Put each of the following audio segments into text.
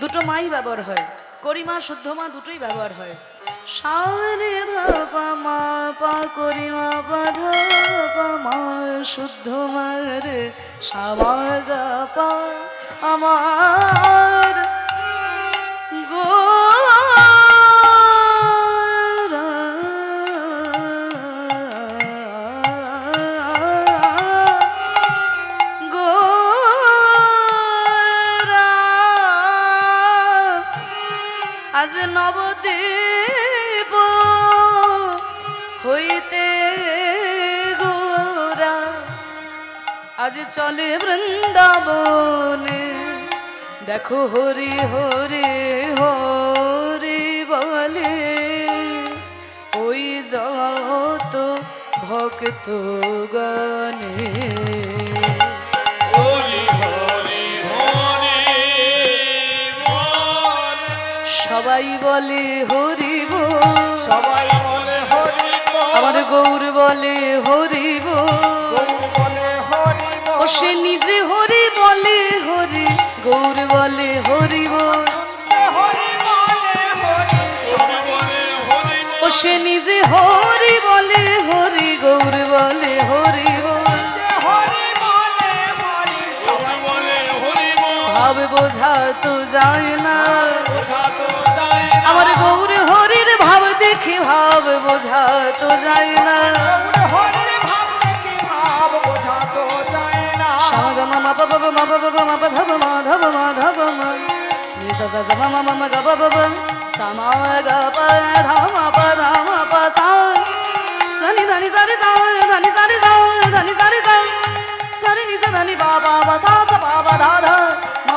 দুটো মাই ব্যবহার হয়। করিমা শুদ্ধ মা, দুটোই ব্যবহার হয়। শানিরা পামা পা করিমা পাধা পামা শুদ্ধ মার সামাগা পা, আমার নবদ্বীপ হইতে গোরা, আজ চলে বৃন্দাবনে। দেখো হরি হরি হরি বলে, ওই যত ভক্ত গণে। সবাই বলে হরিব সবাই বলে হরিব আমার গৌর বলে হরিব ও সে নিজে হরি বলে হরি গৌর বলে হরিব ও সে নিজে হরি বলে হরি গৌর বলে হরিব ভাব বোঝা তো যায় না। বোঝা তো যায় না আমার গৌর হরির ভাব দেখে ভাব বোঝা তো যায় না। গৌর হরির ভাব দেখে ভাব বোঝা তো যায় না সাগা মামা বাবা মা বাবা মা ধব মা ধব মা ধব মা। নি সা সা মা মা মা গা বাবা বা সা মা গা পা ধা মা পা ধা মা পা সা। সনি ধনি সারি সা ধনি সারি সা ধনি সারি সা সারি নি সা ধনি বা বা বা সা সা বা বা ধা ধা।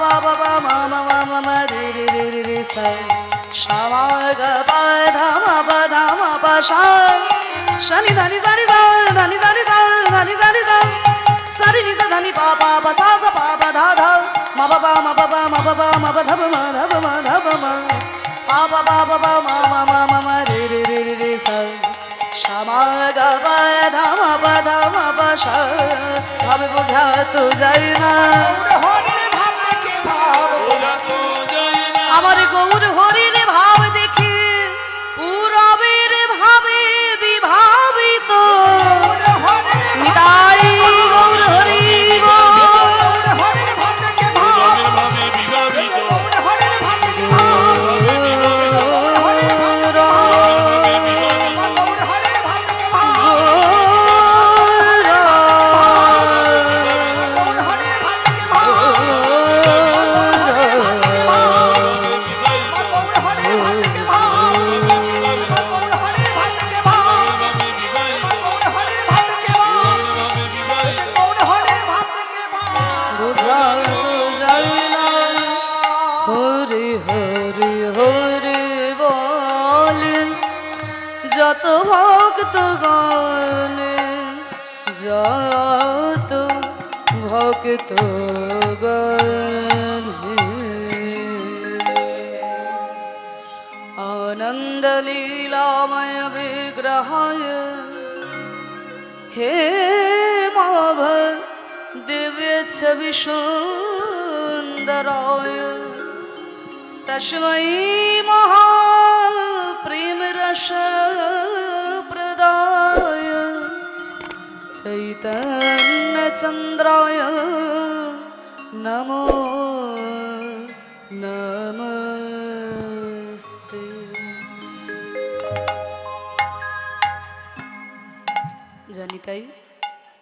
ba ba ba ma ma ma ma ma re re re re re sa sha ma ga ba dha ma ba dha ma ba sha sha ni dha ni sa ni sa dha ni sa ni sa dha ni sa ni sa sa ni ni sa dha ni ba ba ba sa sa ba ba dha dha ma ba ba ma ba ba ma ba ba ma ba dha ba ma dha ba ma dha ba ma ba ba ba ba ba ma ma ma ma ma re re re re re sa sha ma ga ba dha ma ba dha ma ba sha ভাবে বোঝা তো যায় না আমার গৌর হরির হরি হরি হরি বলে। যত ভক্ত গণে যত ভক্ত আনন্দ লীলাময় বিগ্রহায় হে মাভ তস্মৈ মহা প্রেম রস প্রদায়। চৈতন্য চন্দ্রায় নমো নমস্তে। জানিতাই